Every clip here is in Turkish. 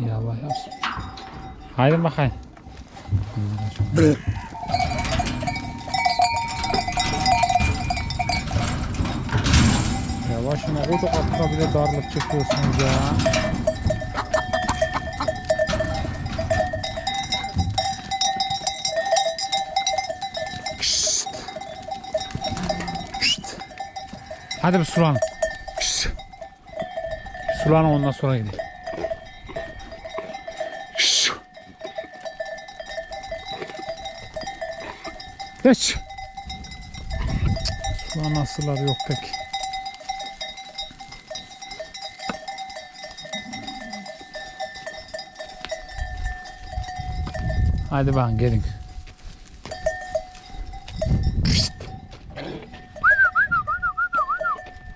İyi Allah yapsın. Haydi bakayım. Yavaşına o da atla bile darlık çekiyorsunuz ya. Kışt. Kışt. Hadi bir sulan. Sulan ondan sonra gidelim. Geç. Sulamasılar yok pek. Hadi bakalım gelin.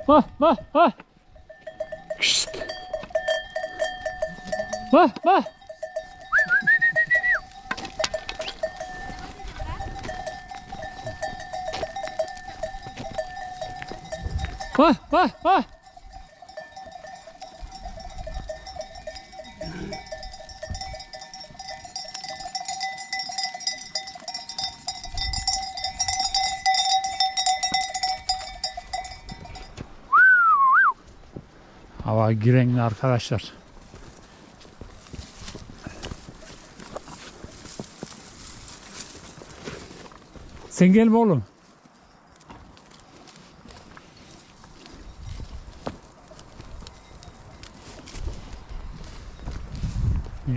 Vah vah vah. Vah vah. Vah vah vah. Hava girenli arkadaşlar. Sen gelme oğlum.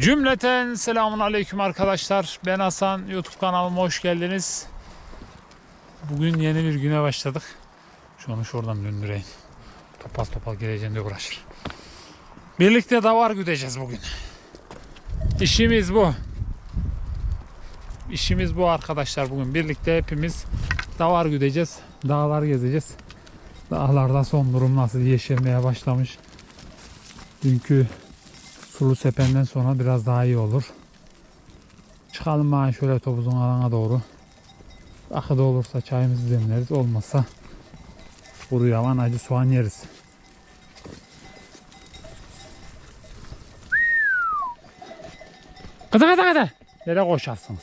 Cümleten selamun aleyküm arkadaşlar. Ben Hasan. YouTube kanalıma hoş geldiniz. Bugün yeni bir güne başladık. Şu onu şuradan döndüreyim. Topal topal geleceğim uğraşır. Birlikte davar güdeceğiz bugün. İşimiz bu. İşimiz bu arkadaşlar bugün. Birlikte hepimiz davar güdeceğiz. Dağlar gezeceğiz. Dağlarda son durum nasıl yeşermeye başlamış. Dünkü sulu sependen sonra biraz daha iyi olur. Çıkalım bana şöyle topuzun alana doğru. Akıda olursa çayımızı demleriz. Olmazsa kuru yavan acı soğan yeriz. Kıdı kıdı kıdı. Nereye koşarsınız?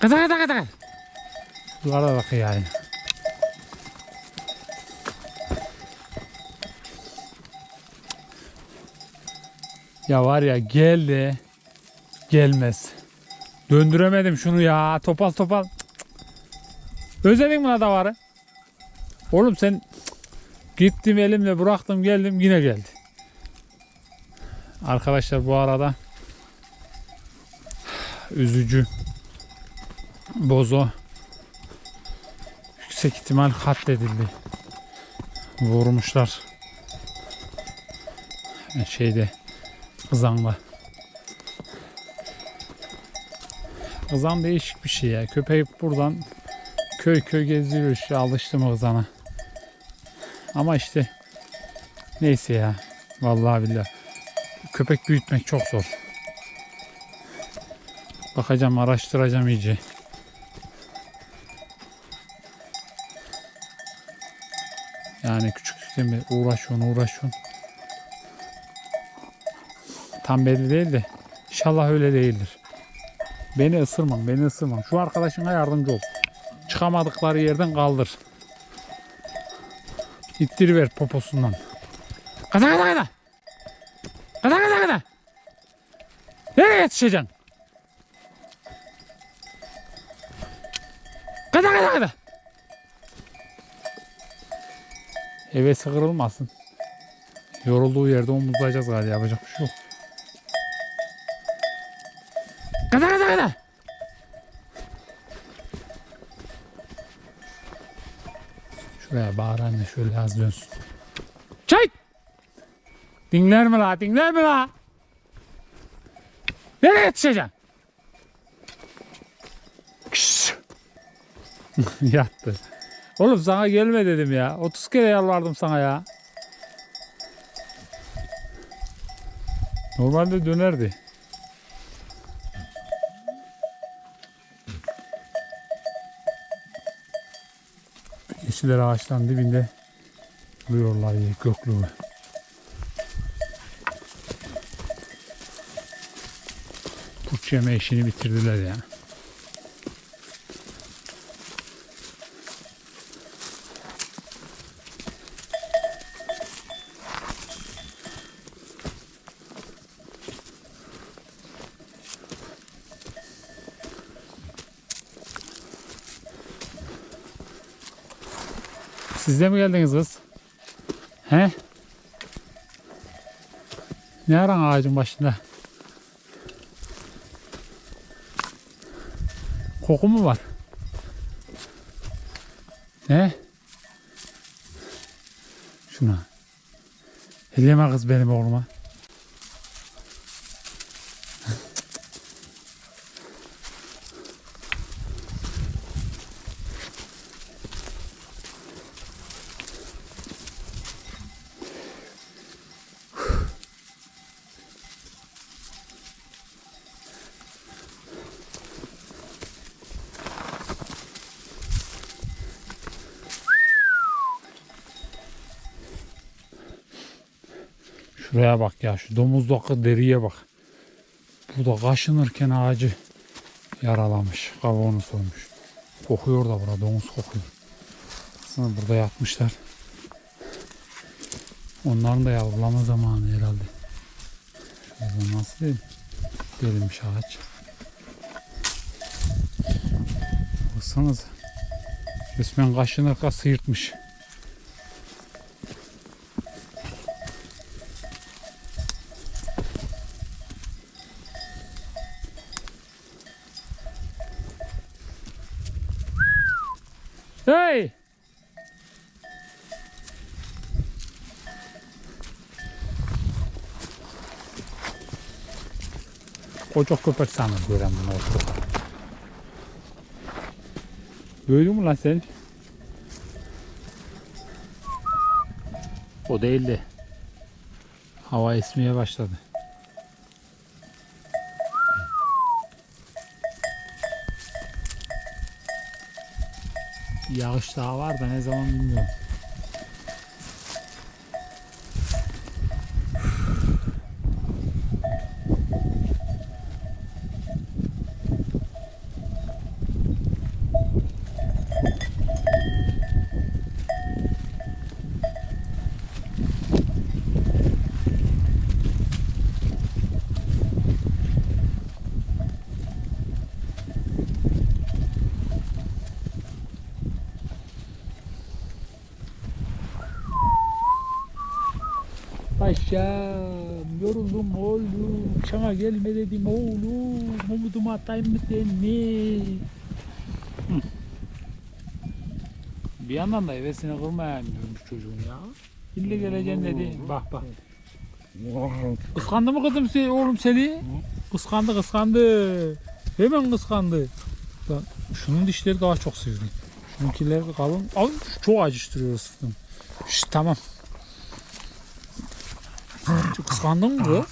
Kıdı kıdı kıdı Yukarıda bak yani. Ya var ya gel de gelmez. Döndüremedim şunu ya. Topal topal. Özledin mi lan davarı? Oğlum sen gittim elimle bıraktım geldim yine geldi. Arkadaşlar bu arada üzücü bozo yüksek ihtimal katledildi. Vurmuşlar. Şeyde Kızanla. Kızan değişik bir şey ya. Köpek buradan köy köy geziyor işte alıştım kızana. Ama işte neyse ya. Vallahi billahi. Köpek büyütmek çok zor. Bakacağım araştıracağım iyice. Yani küçüklükten beri uğraşıyorsun uğraşıyorsun. Tam belli değil de inşallah öyle değildir. Beni ısırmam, beni ısırmam. Şu arkadaşına yardımcı ol. Çıkamadıkları yerden kaldır. İttiriver poposundan. Kada kada kada. Kada kada kada. Nereye yetişeceksin? Kada kada kada. Hevesi kırılmasın. Yorulduğu yerde omuzlayacağız galiba yapacak bir şey yok. Kada kada kada. Şuraya bağır anne şöyle az dönsün. Çay! Dinler mi la? Dinler mi la? Nereye yetişeceksin? Yattı. Oğlum sana gelme dedim ya. 30 kere yalvardım sana ya. Normalde dönerdi. Kişiler ağaçların dibinde duruyorlar ya göklüğü. Kurt yeme işini bitirdiler ya. Siz de mi geldiniz kız? He? Ne aran ağacın başında? Koku mu var? He? Şuna. Elleme kız benim oğluma. Şuraya bak ya şu domuzdaki deriye bak. Bu da kaşınırken ağacı yaralamış. Kavuğunu soymuş. Kokuyor da burada domuz kokuyor. Aslında burada yatmışlar. Onların da yavrulama zamanı herhalde. Şurada nasıl değil? Derilmiş ağaç. Baksanıza. Resmen kaşınırken sıyırtmış. Hey! Koca köpek sanır gören bunu. Gördün mü lan sen? O değildi. Hava esmeye başladı. Yağış daha var da ne zaman bilmiyorum. Paşam yoruldum gelme dedim oğlum. Umudumu atayım mı seni? Bir yandan da hevesini kırmayayım diyormuş çocuğun ya. İlle geleceksin dedi. Bak bak. Kıskandı mı kızım seni, oğlum seni? Kıskandı kıskandı. Hemen kıskandı. Bak, şunun dişleri daha çok sivri. Şununkiler kalın. Ay, çok acıştırıyor ısıtım. Şşt, tamam. Kıskandın mı kız?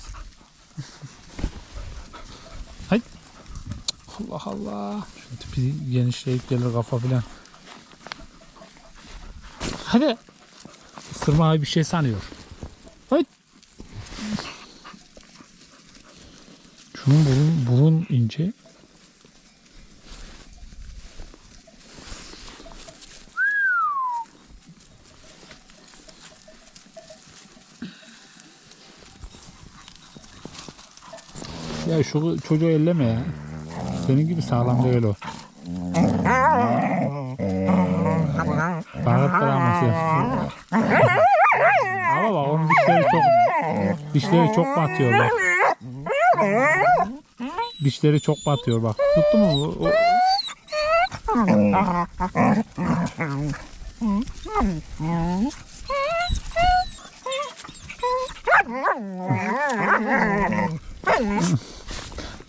Hay. Allah Allah. Şu tipi genişleyip gelir kafa filan. Hadi. Isırma bir şey sanıyor. Hay. Şunun burun, burun ince. Ya şu çocuğu elleme ya. Senin gibi sağlam değil o. Bağırıp kıraması. Ama bak onun dişleri çok dişleri çok batıyor bak. Dişleri çok batıyor bak. Tuttu mu? O-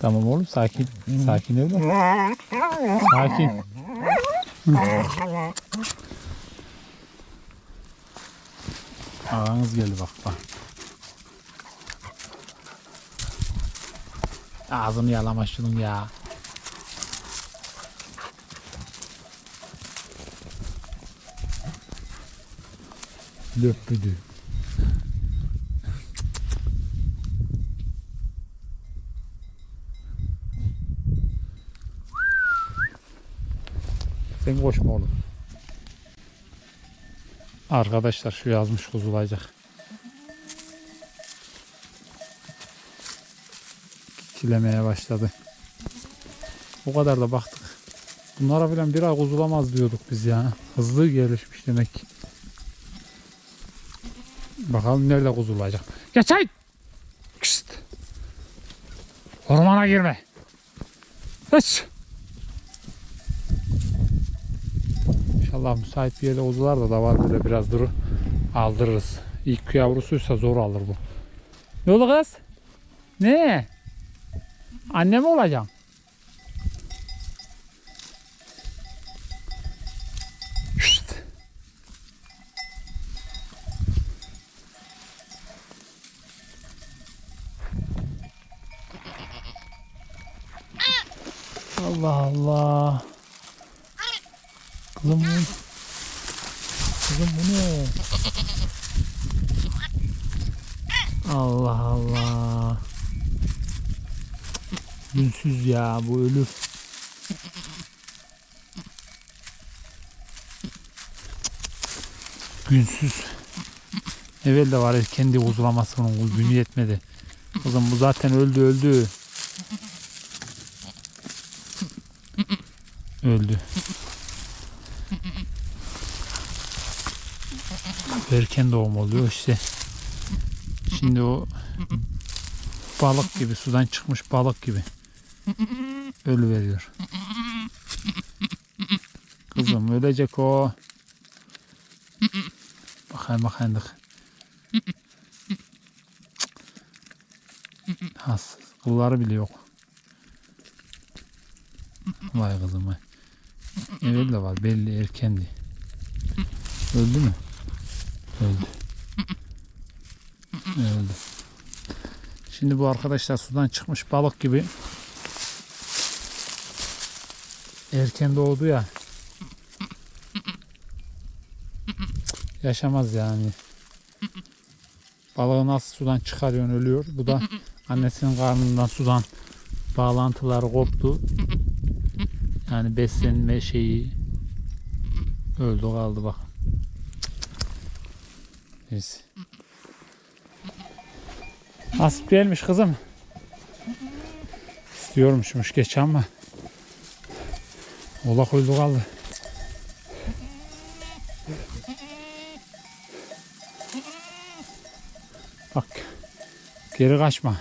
Tamam oğlum sakin. Sakin evlat. Sakin. Ağanız geldi bak bak. Ağzını yalama şunun ya. Löpüdü. Sen koşma oğlum. Arkadaşlar şu yazmış kuzulayacak. Çilemeye başladı. O kadar da baktık. Bunlara filan bir ay kuzulamaz diyorduk biz ya. Hızlı gelişmiş demek. Bakalım nerede kuzulayacak. Geç ay! Kıst! Ormana girme. Geç! İnşallah müsait bir yerde kuzular da da var böyle biraz duru aldırırız. İlk yavrusuysa zor alır bu. Ne oldu kız? Ne? Anne mi olacaksın? Şşt. Allah Allah. Kızım bu. Kızım bu ne? Allah Allah. Gülsüz ya bu ölür. Günsüz. Evvel de var kendi uzulaması bunun günü yetmedi. Kızım bu zaten öldü öldü. Öldü. Erken doğum oluyor işte. Şimdi o balık gibi sudan çıkmış balık gibi ölü veriyor. Kızım ölecek o. Bakayım bakayım. Has. Kılları bile yok. Vay kızım vay. Evet de var belli erkendi. Öldü mü? Öldü. Öldü. Şimdi bu arkadaşlar sudan çıkmış balık gibi erken doğdu ya. Yaşamaz yani. Balığı nasıl sudan çıkarıyorsun ölüyor. Bu da annesinin karnından sudan bağlantıları koptu. Yani beslenme şeyi öldü kaldı bak. Neyse. Nasip değilmiş kızım. İstiyormuşmuş geç ama. Oğlak öldü kaldı. Bak. Geri kaçma.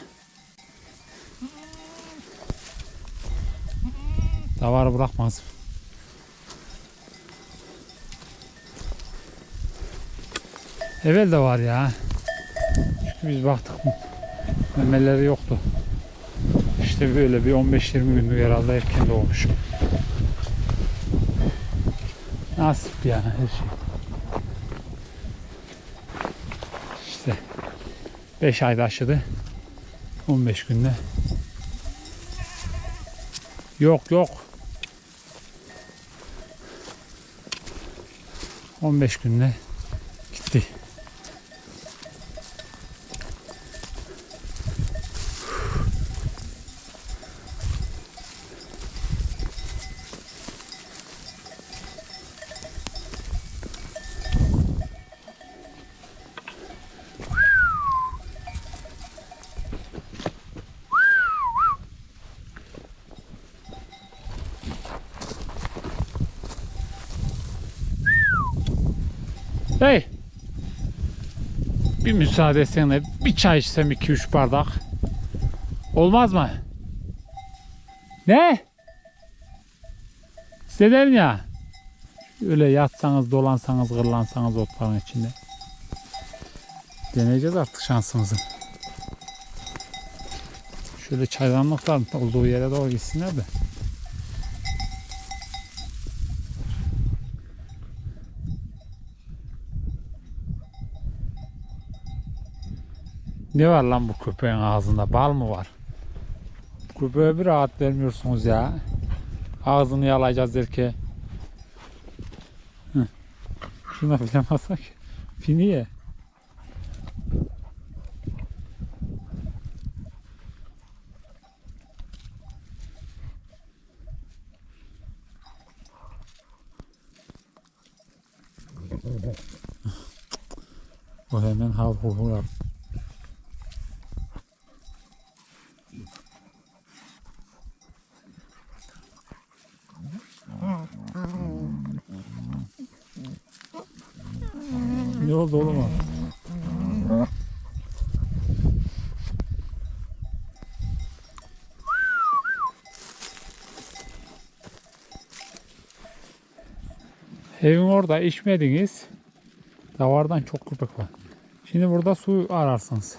Davarı bırakmaz. Evvel de var ya. Biz baktık memeleri yoktu. İşte böyle bir 15-20 günlük herhalde erken doğmuş. Nasip yani her şey. İşte 5 ayda aşıdı. 15 günde. Yok yok. 15 günde gitti. Hey. Bir müsaade etsene. Bir çay içsem 2-3 bardak. Olmaz mı? Ne? Size ya. Öyle yatsanız, dolansanız, kırlansanız otların içinde. Deneyeceğiz artık şansımızı. Şöyle çaydanlıklar olduğu yere doğru gitsinler de. Ne var lan bu köpeğin ağzında? Bal mı var? Köpeğe bir rahat vermiyorsunuz ya. Ağzını yalayacağız derken. Hı. Şuna bilemezsek. Finiye. O hemen hav hu yap. Ne oldu oğlum o? Evin orada içmediniz. Davardan çok köpek var. Şimdi burada su ararsınız.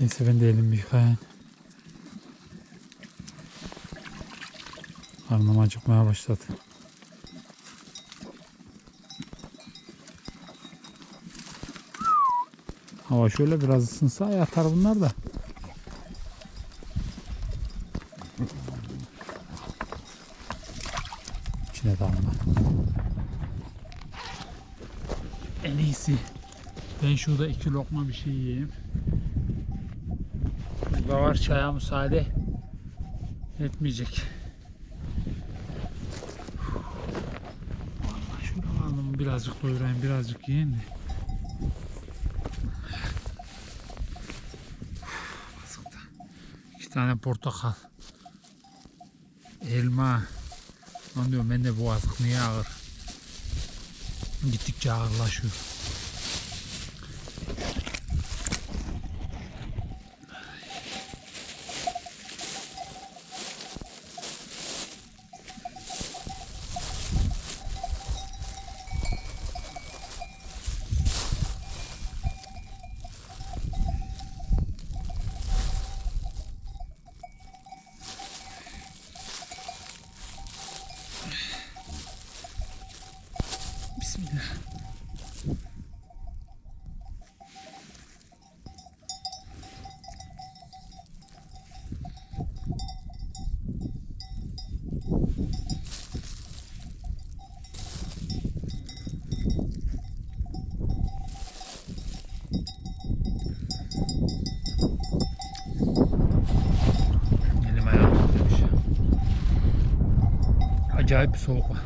Neyse ben de elimi yıkayayım. Karnım acıkmaya başladı. Hava şöyle biraz ısınsa yatar bunlar da. İçine dalma. En iyisi ben şurada iki lokma bir şey yiyeyim. Burada var çaya müsaade etmeyecek. Vallahi şurada karnımı birazcık doyurayım birazcık yiyeyim de. Bazıkta. İki tane portakal. Elma. Lan diyorum ben de bu azık niye ağır? Gittikçe ağırlaşıyor. Acayip bir.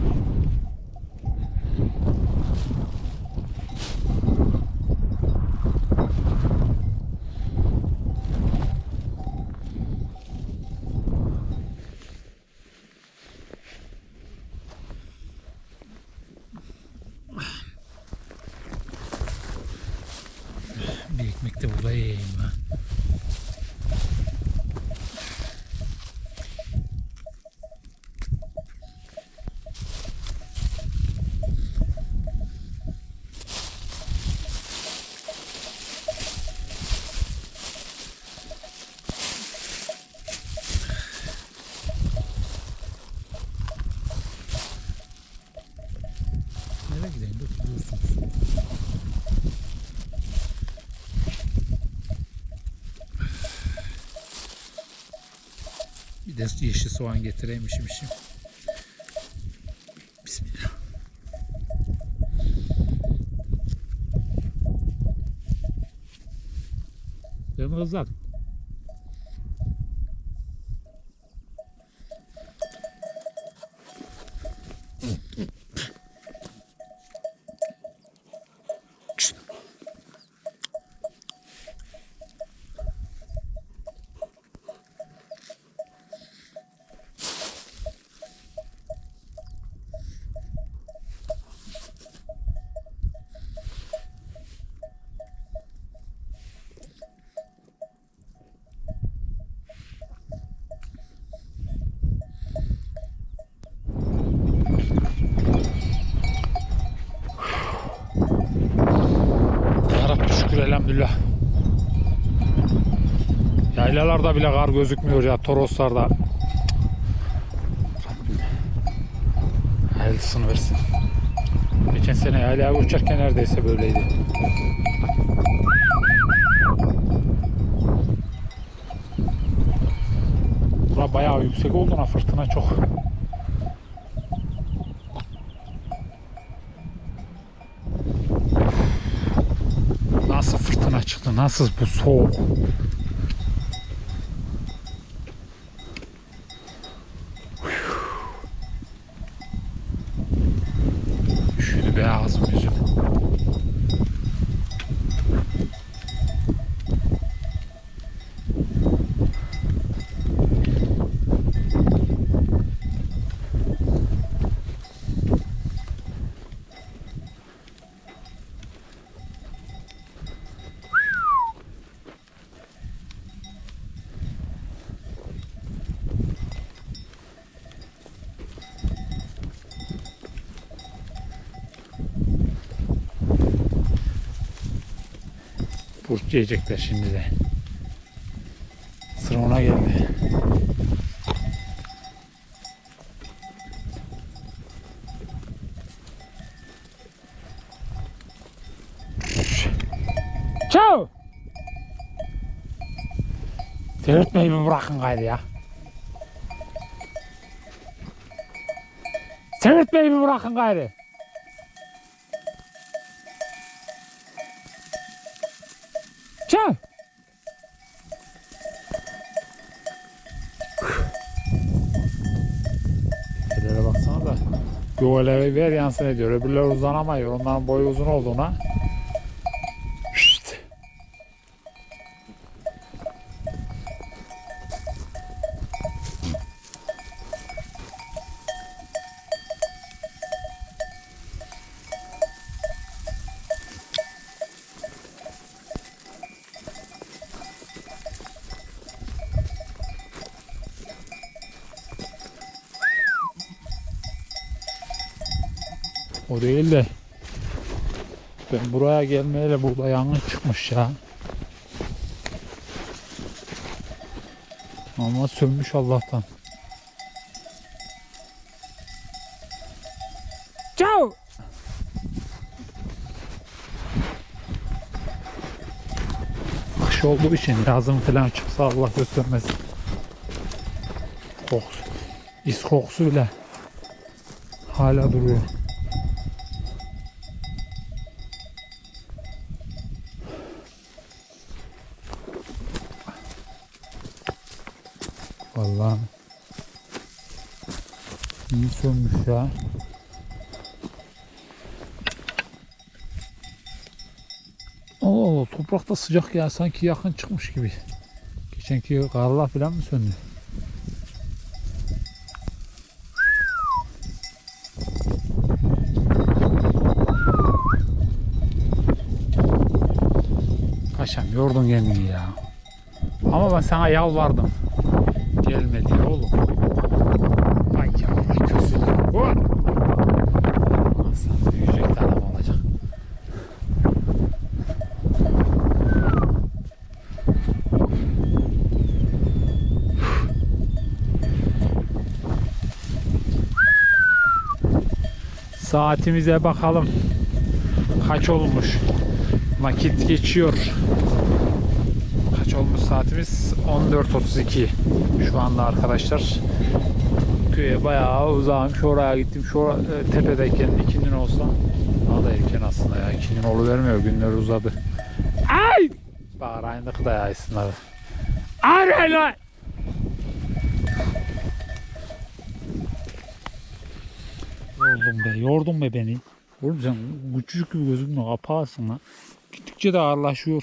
Yeşil soğan getireymişim şimdi. Bismillah. Ben Yaylalarda bile kar gözükmüyor ya Toroslarda. Rabbim. Hayırlısını versin. Geçen sene yaylaya uçarken neredeyse böyleydi. Bura bayağı yüksek olduğuna fırtına çok. Nasıl fırtına çıktı? Nasıl bu soğuk? Burç yiyecekler şimdi de. Sıra ona geldi. Ciao. Seyretmeyi bir bırakın gayrı ya. Seyretmeyi bir bırakın gayrı. Ciao. Şeylere baksana da. Göğeleri ver yansın ediyor. Öbürleri uzanamıyor. Onların boyu uzun olduğuna. Şşt. O değil de ben buraya gelmeyle burada yangın çıkmış ya. Ama sönmüş Allah'tan. Ciao. Kış olduğu için yazın falan çıksa Allah göstermesin. Kokusu. İs kokusu bile hala duruyor. Vallahi iyi sönmüş ya. Allah Allah toprakta sıcak ya sanki yakın çıkmış gibi. Geçenki karlar falan mı söndü? Paşam yordun kendini ya. Ama ben sana yalvardım. Gelme diye oğlum. Ay yavrum kösün. Nasıl büyüyecek adam olacak. Saatimize bakalım. Kaç olmuş? Vakit geçiyor. Olmuş saatimiz? 14.32 şu anda arkadaşlar. Köye bayağı uzağım. Oraya gittim. Şu e, tepedeyken ikindin olsa daha da erken aslında ya. İkindin olu vermiyor. Günler uzadı. Ay! Bağırayındık da ya aslında. Ay! Yordun be, yordun be beni. Oğlum sen küçücük gibi gözükmüyor. Kapağısın lan. Gittikçe de ağırlaşıyor.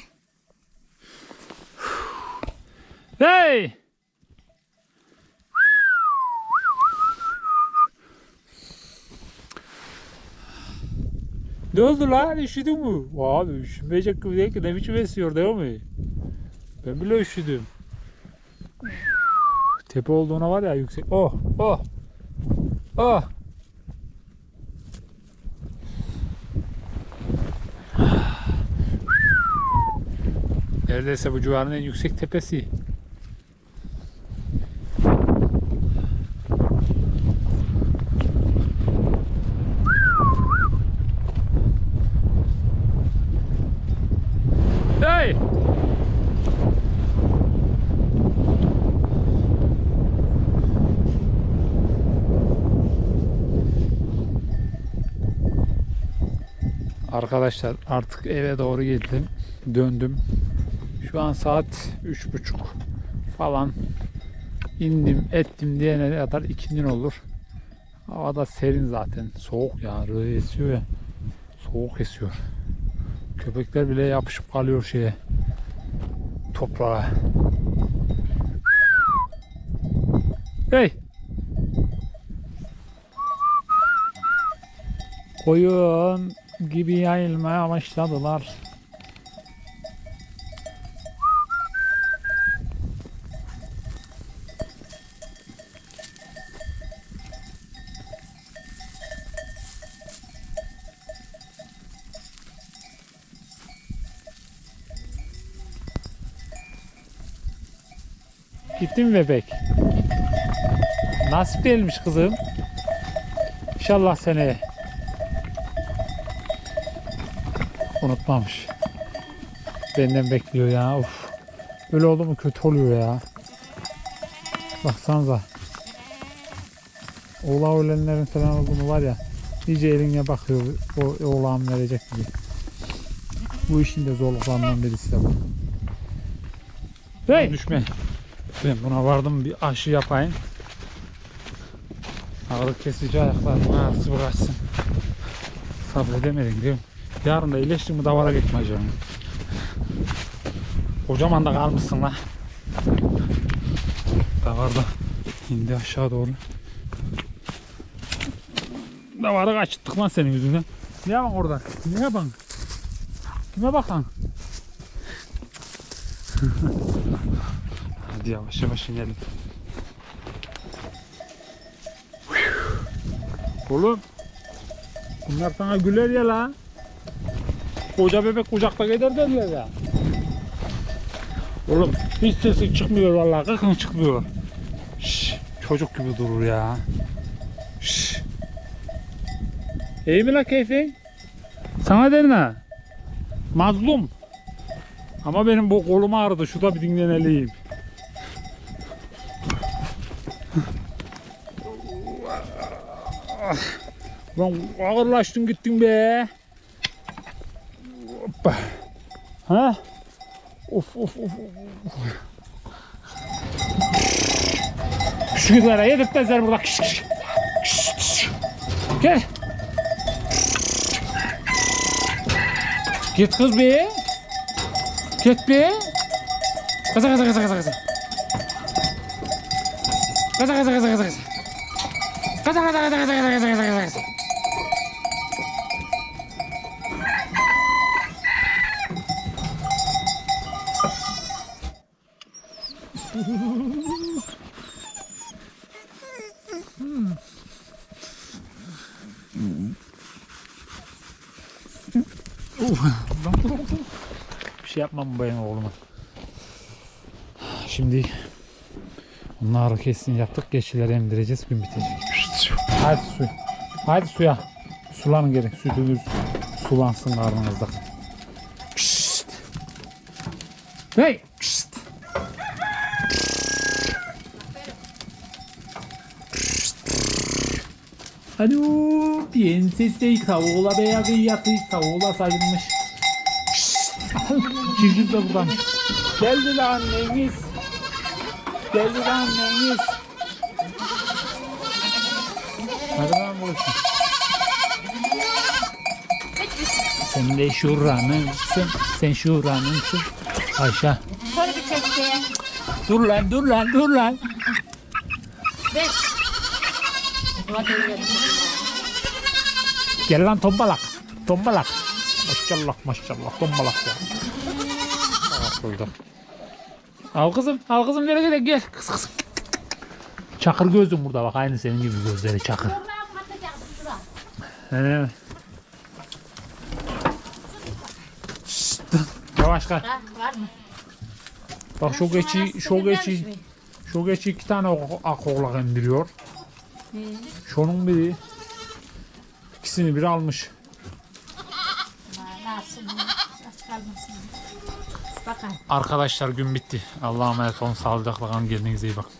Hey! Ne oldu lan? Üşüdün mü? Abi üşümeyecek gibi değil ki. Ne biçim esiyor değil mi? Ben bile üşüdüm. Tepe olduğuna var ya yüksek. Oh! Oh! Oh! Neredeyse bu civarın en yüksek tepesi. Hey! Arkadaşlar artık eve doğru geldim. Döndüm. Şu an saat üç buçuk falan. indim ettim diyene kadar ikindin olur. Hava da serin zaten. Soğuk ya. Rığı esiyor ya. Soğuk esiyor. Köpekler bile yapışıp kalıyor şeye. Toprağa. Hey! Koyun gibi yayılmaya başladılar. Gittin mi bebek? Nasip değilmiş kızım. İnşallah seneye. Unutmamış. Benden bekliyor ya. Of. Böyle oldu mu kötü oluyor ya. Baksanıza. Oğlağı ölenlerin falan olduğunu var ya. iyice eline bakıyor. O oğlağım verecek diye. Bu işin de zorluklarından birisi de bu. Hey! Düşme. Ben buna vardım bir aşı yapayım. Ağrı kesici ayaklarım ağrısı bıraksın. Sabredemedim değil mi? Yarın da iyileştim mi davara gitmeyeceğim. Kocaman da kalmışsın la. Davar da indi aşağı doğru. Davarı kaçırttık lan senin yüzünden. Ne yapan orada? Ne yapan? Kime bakan? Hadi yavaş yavaş inelim. Oğlum. Bunlar sana güler ya la. Koca bebek kucakta gider derler ya. Oğlum hiç sesi çıkmıyor vallahi kıkın çıkmıyor. Şş, çocuk gibi durur ya. Şş. İyi mi la keyfin? Sana derim ha. Mazlum. Ama benim bu kolum ağrıdı. Şurada bir dinleneliyim. Lan ağırlaştın gittin be. Hoppa. Ha? Of of of. of. Şu günlere yedirtmezler burada. Kış, kış. Kış, kış. Gel. Git kız be. Git be. Kaza kaza kaza kaza kaza. Kaza kaza kaza kaza kaza. Kaza kaza kaza kaza kaza kaza kaza kaza. Bir şey yapmam benim oğluma. Şimdi onları kesin yaptık. Geçileri emdireceğiz. Gün bitecek. Hadi su. Hadi suya. Sulanın gelin. Sütünüz sulansın karnınızda. Pişt. Hey. Alo, prenses tavuğla beyaz yatı tavuğla sarılmış. Çizgi de buradan. Geldi de anneniz. Geldi de anneniz. Hadi lan bu işin. Sen de şuranınsın. Sen şuranınsın. Ayşe. Dur lan dur lan dur lan. Gel lan tombalak. Tombalak. Maşallah maşallah tombalak ya. Burada. Al kızım, al kızım gel gel gel. Kız kızım. Çakır gözüm burada bak aynı senin gibi gözleri çakır. He. Şşt, Yavaş kal. Bak şu geçi, şu geçi, şu geçi iki tane ak- ak oğlak emdiriyor. Şunun biri ikisini biri almış. Arkadaşlar gün bitti. Allah'a emanet olun. Sağlıcakla kalın. Kendinize iyi bakın.